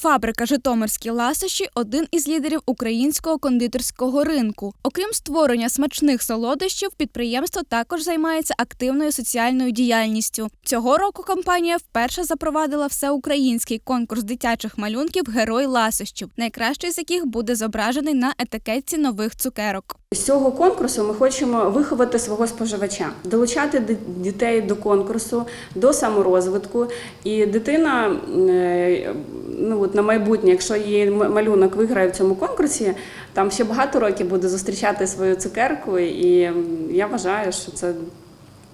Фабрика Житомирські ласощі один із лідерів українського кондитерського ринку. Окрім створення смачних солодощів, підприємство також займається активною соціальною діяльністю. Цього року компанія вперше запровадила всеукраїнський конкурс дитячих малюнків Герой ласощів, найкращий з яких буде зображений на етикетці нових цукерок. З цього конкурсу ми хочемо виховати свого споживача, долучати дітей до конкурсу, до саморозвитку. І дитина е, ну, от на майбутнє, якщо її малюнок виграє в цьому конкурсі, там ще багато років буде зустрічати свою цукерку. І я вважаю, що це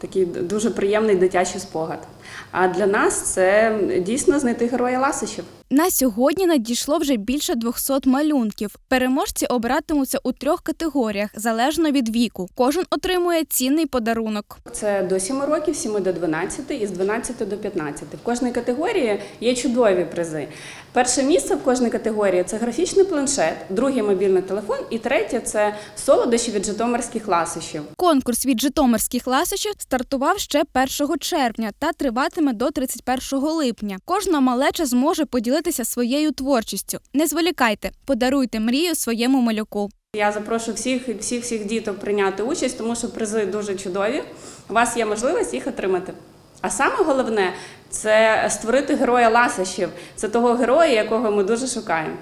такий дуже приємний дитячий спогад. А для нас це дійсно знайти героя ласощів. На сьогодні надійшло вже більше 200 малюнків. Переможці обиратимуться у трьох категоріях залежно від віку. Кожен отримує цінний подарунок. Це до 7 років, 7 до 12 і з 12 до 15. В кожній категорії є чудові призи. Перше місце в кожній категорії це графічний планшет, друге мобільний телефон, і третє це солодощі від житомирських ласощів. Конкурс від житомирських ласощів стартував ще 1 червня та триватиме до 31 липня. Кожна малеча зможе поділитися своєю творчістю. Не зволікайте, подаруйте мрію своєму малюку. Я запрошую всіх всіх всіх діток прийняти участь, тому що призи дуже чудові. У вас є можливість їх отримати. А саме головне це створити героя ласощів. Це того героя, якого ми дуже шукаємо.